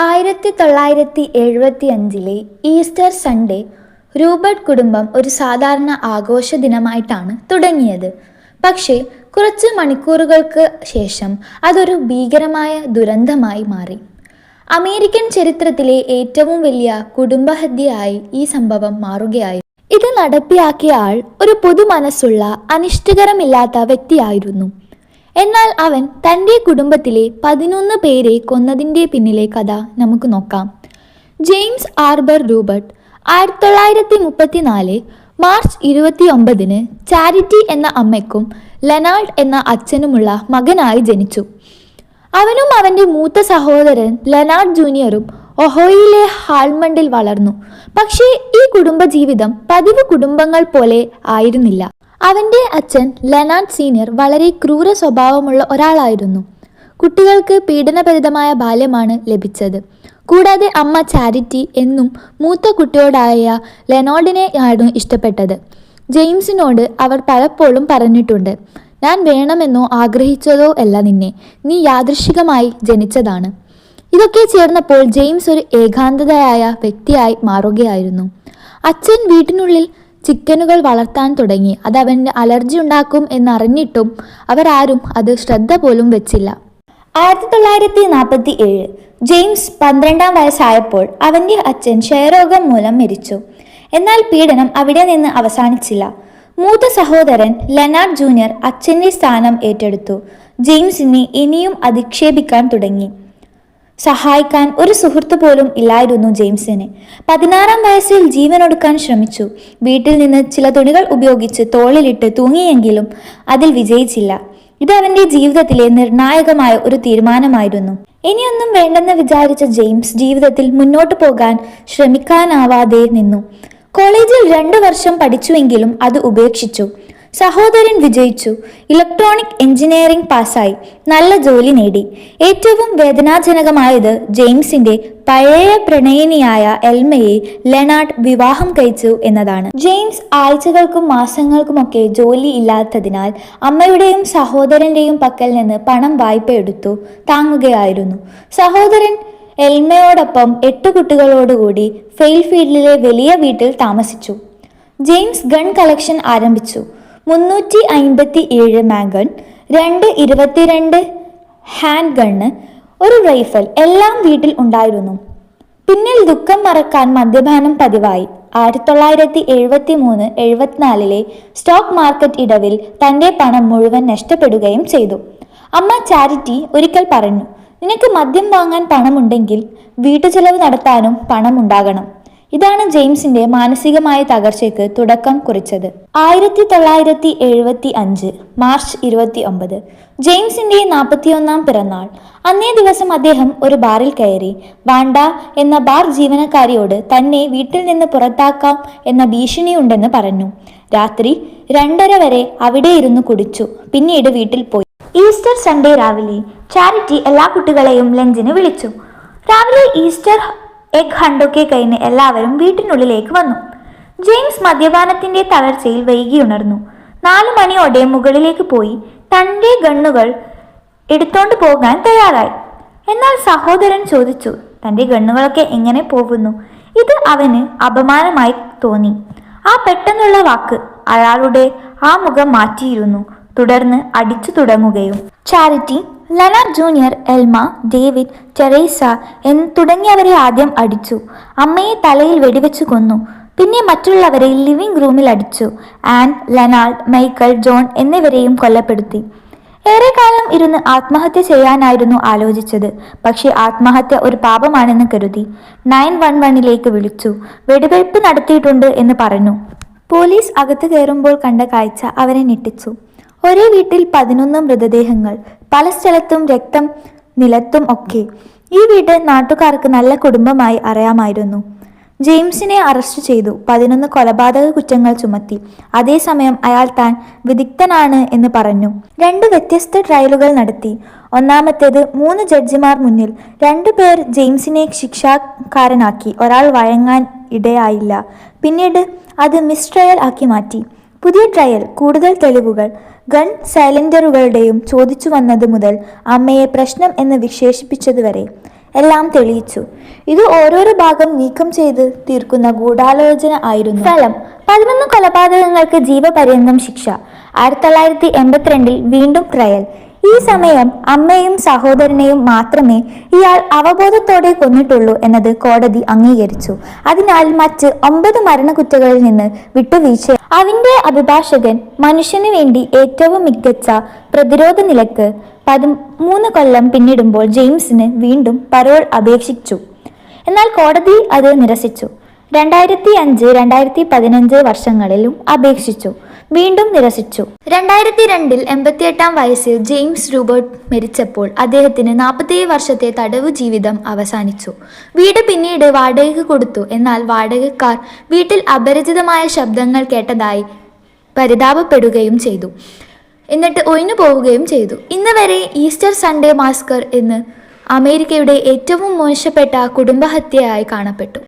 ആയിരത്തി തൊള്ളായിരത്തി എഴുപത്തി അഞ്ചിലെ ഈസ്റ്റർ സൺഡേ റൂബർട്ട് കുടുംബം ഒരു സാധാരണ ആഘോഷ ദിനമായിട്ടാണ് തുടങ്ങിയത്. പക്ഷേ കുറച്ച് മണിക്കൂറുകൾക്ക് ശേഷം അതൊരു ഭീകരമായ ദുരന്തമായി മാറി. അമേരിക്കൻ ചരിത്രത്തിലെ ഏറ്റവും വലിയ കുടുംബഹത്യയായി ഈ സംഭവം മാറുകയായി. ഇത് നടപ്പിലാക്കിയ ആൾ ഒരു പൊതുമനസ്സുള്ള അനിഷ്ടകരമില്ലാത്ത വ്യക്തിയായിരുന്നു. എന്നാൽ അവൻ തന്റെ കുടുംബത്തിലെ പതിനൊന്ന് പേരെ കൊന്നതിന്റെ പിന്നിലെ കഥ നമുക്ക് നോക്കാം. ജെയിംസ് ആർബർ റൂബർട്ട് ആയിരത്തി തൊള്ളായിരത്തി മുപ്പത്തിനാല് മാർച്ച് ഇരുപത്തി ഒമ്പതിന് ചാരിറ്റി എന്ന അമ്മയ്ക്കും ലെനാൾഡ് എന്ന അച്ഛനുമുള്ള മകനായി ജനിച്ചു. അവനും അവന്റെ മൂത്ത സഹോദരൻ ലെനാർഡ് ജൂനിയറും ഒഹോയിലെ ഹാൾമണ്ടിൽ വളർന്നു. പക്ഷേ ഈ കുടുംബജീവിതം പതിവ് കുടുംബങ്ങൾ പോലെ ആയിരുന്നില്ല. അവന്റെ അച്ഛൻ ലെനാർഡ് സീനിയർ വളരെ ക്രൂര സ്വഭാവമുള്ള ഒരാളായിരുന്നു. കുട്ടികൾക്ക് പീഡനപരിതമായ ബാല്യമാണ് ലഭിച്ചത്. കൂടാതെ അമ്മ ചാരിറ്റി എന്നും മൂത്ത കുട്ടിയോടായ ലെനോൾഡിനെ ആണ് ഇഷ്ടപ്പെട്ടത്. ജെയിംസിനോട് അവർ പലപ്പോഴും പറഞ്ഞിട്ടുണ്ട് ഞാൻ വേണമെന്നോ ആഗ്രഹിച്ചതോ അല്ല നിന്നെ നീ യാദൃശികമായി ജനിച്ചതാണ് ഇതൊക്കെ ചേർന്നപ്പോൾ ജെയിംസ് ഒരു ഏകാന്തതയായ വ്യക്തിയായി മാറുകയായിരുന്നു. അച്ഛൻ വീട്ടിനുള്ളിൽ ചിക്കനുകൾ വളർത്താൻ തുടങ്ങി. അത് അവന് അലർജി ഉണ്ടാക്കും എന്നറിഞ്ഞിട്ടും അവരാരും അത് ശ്രദ്ധ പോലും വെച്ചില്ല. ആയിരത്തി തൊള്ളായിരത്തി നാൽപ്പത്തി ഏഴ് ജെയിംസ് പന്ത്രണ്ടാം വയസ്സായപ്പോൾ അവന്റെ അച്ഛൻ ക്ഷയരോഗം മൂലം മരിച്ചു. എന്നാൽ പീഡനം അവിടെ നിന്ന് അവസാനിച്ചില്ല. മൂത്ത സഹോദരൻ ലെനാർഡ് ജൂനിയർ അച്ഛന്റെ സ്ഥാനം ഏറ്റെടുത്തു. ജെയിംസിനെ ഇനിയും അധിക്ഷേപിക്കാൻ തുടങ്ങി. സഹായിക്കാൻ ഒരു സുഹൃത്ത് പോലും ഇല്ലായിരുന്നു ജെയിംസിന്. പതിനാറാം വയസ്സിൽ ജീവനൊടുക്കാൻ ശ്രമിച്ചു. വീട്ടിൽ നിന്ന് ചില തുണികൾ ഉപയോഗിച്ച് തോളിലിട്ട് തൂങ്ങിയെങ്കിലും അതിൽ വിജയിച്ചില്ല. ഇത് അവന്റെ ജീവിതത്തിലെ നിർണായകമായ ഒരു തീരുമാനമായിരുന്നു. ഇനിയൊന്നും വേണ്ടെന്ന് വിചാരിച്ച ജെയിംസ് ജീവിതത്തിൽ മുന്നോട്ട് പോകാൻ ശ്രമിക്കാനാവാതെ നിന്നു. കോളേജിൽ രണ്ടു വർഷം പഠിച്ചുവെങ്കിലും അത് ഉപേക്ഷിച്ചു. സഹോദരൻ വിജയിച്ചു. ഇലക്ട്രോണിക് എഞ്ചിനീയറിംഗ് പാസ്സായി. നല്ല ജോലി നേടി. ഏറ്റവും വേദനാജനകമായത് ജെയിംസിന്റെ പഴയ പ്രണയിനിയായ എൽമയെ ലെനാർഡ് വിവാഹം കഴിച്ചു എന്നതാണ്. ജെയിംസ് ആഴ്ചകൾക്കും മാസങ്ങൾക്കുമൊക്കെ ജോലി ഇല്ലാത്തതിനാൽ അമ്മയുടെയും സഹോദരന്റെയും പക്കൽ നിന്ന് പണം വായ്പയെടുത്തു താങ്ങുകയായിരുന്നു. സഹോദരൻ എൽമയോടൊപ്പം എട്ട് കുട്ടികളോടുകൂടി ഫെയിൽഫീൽഡിലെ വലിയ വീട്ടിൽ താമസിച്ചു. ജെയിംസ് ഗൺ കളക്ഷൻ ആരംഭിച്ചു. മുന്നൂറ്റി അൻപത്തി ഏഴ് മാഗൺ രണ്ട് ഇരുപത്തിരണ്ട് ഹാൻഡ് ഗണ്ണ് ഒരു റൈഫൽ എല്ലാം വീട്ടിൽ ഉണ്ടായിരുന്നു. പിന്നിൽ ദുഃഖം മറക്കാൻ മദ്യപാനം പതിവായി. ആയിരത്തി തൊള്ളായിരത്തി എഴുപത്തി മൂന്ന് എഴുപത്തിനാലിലെ സ്റ്റോക്ക് മാർക്കറ്റ് ഇടവിൽ തന്റെ പണം മുഴുവൻ നഷ്ടപ്പെടുകയും ചെയ്തു. അമ്മ ചാരിറ്റി ഒരിക്കൽ പറഞ്ഞു നിനക്ക് മദ്യം വാങ്ങാൻ പണമുണ്ടെങ്കിൽ വീട്ടുചെലവ് നടത്താനും പണം ഉണ്ടാകണം ഇതാണ് ജെയിംസിന്റെ മാനസികമായ തകർച്ചയ്ക്ക് തുടക്കം കുറിച്ചത്. ആയിരത്തി തൊള്ളായിരത്തി എഴുപത്തി അഞ്ച് മാർച്ച് ഇരുപത്തി ഒമ്പത് ജെയിംസിന്റെ നാൽപ്പത്തിയൊന്നാം പിറന്നാൾ. അന്നേ ദിവസം അദ്ദേഹം ഒരു ബാറിൽ കയറി വാണ്ട എന്ന ബാർ ജീവനക്കാരിയോട് തന്നെ വീട്ടിൽ നിന്ന് പുറത്താക്കാം എന്ന ഭീഷണിയുണ്ടെന്ന് പറഞ്ഞു. രാത്രി രണ്ടര വരെ അവിടെ ഇരുന്ന് കുടിച്ചു പിന്നീട് വീട്ടിൽ പോയി. ഈസ്റ്റർ സൺഡേ രാവിലെ ചാരിറ്റി എല്ലാ കുട്ടികളെയും ലഞ്ചിന് വിളിച്ചു. രാവിലെ ഈസ്റ്റർ എഗ് ഹണ്ടൊക്കെ കഴിഞ്ഞ് എല്ലാവരും വീട്ടിനുള്ളിലേക്ക് വന്നു. ജെയിംസ് മദ്യപാനത്തിന്റെ തളർച്ചയിൽ വൈകിയുണർന്നു. നാലു മണിയോടെ മുകളിലേക്ക് പോയി തന്റെ ഗണ്ണുകൾ എടുത്തോണ്ട് പോകാൻ തയ്യാറായി. എന്നാൽ സഹോദരൻ ചോദിച്ചു തന്റെ ഗണ്ണുകളൊക്കെ എങ്ങനെ പോകുന്നു? ഇത് അവന് അപമാനമായി തോന്നി. ആ പെട്ടെന്നുള്ള വാക്ക് അയാളുടെ ആ മുഖം മാറ്റിയിരുന്നു. തുടർന്ന് അടിച്ചു തുടങ്ങുകയും. Charity Lana Junior Elma David Teresa എന്ന് തുടങ്ങിയവരെ ആദ്യം അടിച്ചു. അമ്മയെ തലയിൽ വെടിവെച്ചു കൊന്നു. പിന്നെ മറ്റുള്ളവരെ ലിവിംഗ് റൂമിൽ അടിച്ചു. ആൻ ലെനാൾഡ് മൈക്കൽ ജോൺ എന്നിവരെയും കൊല്ലപ്പെടുത്തി ഏറെക്കാലം ഇരുന്ന് ആത്മഹത്യ ചെയ്യാനായിരുന്നു ആലോചിച്ചത്. പക്ഷേ ആത്മഹത്യ ഒരു പാപമാണെന്ന് കരുതി. നയൻ വൺ വണ്ണിലേക്ക് വിളിച്ചു. വെടിവെയ്പ്പ് നടത്തിയിട്ടുണ്ട് എന്ന് പറഞ്ഞു. പോലീസ് അകത്ത് കയറുമ്പോൾ കണ്ട കാഴ്ച അവരെ ഞെട്ടിച്ചു. ഒരേ വീട്ടിൽ പതിനൊന്ന് മൃതദേഹങ്ങൾ. പല സ്ഥലത്തും രക്തം നിലത്തും ഒക്കെ. ഈ വീട് നാട്ടുകാർക്ക് നല്ല കുടുംബമായി അറിയാമായിരുന്നു. ജെയിംസിനെ അറസ്റ്റ് ചെയ്തു. പതിനൊന്ന് കൊലപാതക കുറ്റങ്ങൾ ചുമത്തി. അതേസമയം അയാൾ താൻ വിദഗ്ധനാണ് എന്ന് പറഞ്ഞു. രണ്ട് വ്യത്യസ്ത ട്രയലുകൾ നടത്തി. ഒന്നാമത്തേത് മൂന്ന് ജഡ്ജിമാർ മുന്നിൽ രണ്ടുപേർ ജെയിംസിനെ ശിക്ഷാക്കാരനാക്കി. ഒരാൾ വഴങ്ങാൻ ഇടയായില്ല. പിന്നീട് അത് മിസ് ട്രയൽ ആക്കി മാറ്റി. പുതിയ ട്രയൽ കൂടുതൽ തെളിവുകൾ. ഗൺ സൈലൻഡറുകളുടെയും ചോദിച്ചു വന്നത് മുതൽ അമ്മയെ പ്രശ്നം എന്ന് വിശേഷിപ്പിച്ചതുവരെ എല്ലാം തെളിയിച്ചു. ഇത് ഓരോരോ ഭാഗം നീക്കം ചെയ്ത് തീർക്കുന്ന ഗൂഢാലോചന ആയിരുന്നു. ഫലം പതിനൊന്ന് കൊലപാതകങ്ങൾക്ക് ജീവപര്യന്തം ശിക്ഷ ആയിരത്തി തൊള്ളായിരത്തി എൺപത്തിരണ്ടിൽ വീണ്ടും ട്രയൽ. ഈ സമയം അമ്മയും സഹോദരനെയും മാത്രമേ ഇയാൾ അവബോധത്തോടെ കൊന്നിട്ടുള്ളൂ എന്നത് കോടതി അംഗീകരിച്ചു. അതിനാൽ മറ്റ് ഒമ്പത് മരണക്കുറ്റകളിൽ നിന്ന് വിട്ടുവീഴ്ച അവന്റെ അഭിഭാഷകൻ മനുഷ്യന് വേണ്ടി ഏറ്റവും മികച്ച പ്രതിരോധ നിലയ്ക്ക് പതിമൂന്ന് കൊല്ലം പിന്നിടുമ്പോൾ ജെയിംസിന് വീണ്ടും പരോൾ അപേക്ഷിച്ചു. എന്നാൽ കോടതി അത് നിരസിച്ചു. രണ്ടായിരത്തി അഞ്ച് രണ്ടായിരത്തി പതിനഞ്ച് വർഷങ്ങളിലും അപേക്ഷിച്ചു. വീണ്ടും നിരസിച്ചു. രണ്ടായിരത്തി രണ്ടിൽ എൺപത്തിയെട്ടാം വയസ്സിൽ ജെയിംസ് റൂബർട്ട് മരിച്ചപ്പോൾ അദ്ദേഹത്തിന് നാൽപ്പത്തേഴ് വർഷത്തെ തടവ് ജീവിതം അവസാനിച്ചു. വീട് പിന്നീട് വാടകയ്ക്ക് കൊടുത്തു. എന്നാൽ വാടകക്കാർ വീട്ടിൽ അപരിചിതമായ ശബ്ദങ്ങൾ കേട്ടതായി പരിതാപപ്പെടുകയും ചെയ്തു. എന്നിട്ട് ഒഴിഞ്ഞു പോവുകയും ചെയ്തു. ഇന്ന് വരെ ഈസ്റ്റർ സൺഡേ മാസ്കർ എന്ന് അമേരിക്കയുടെ ഏറ്റവും മോശപ്പെട്ട കുടുംബഹത്യയായി കാണപ്പെട്ടു.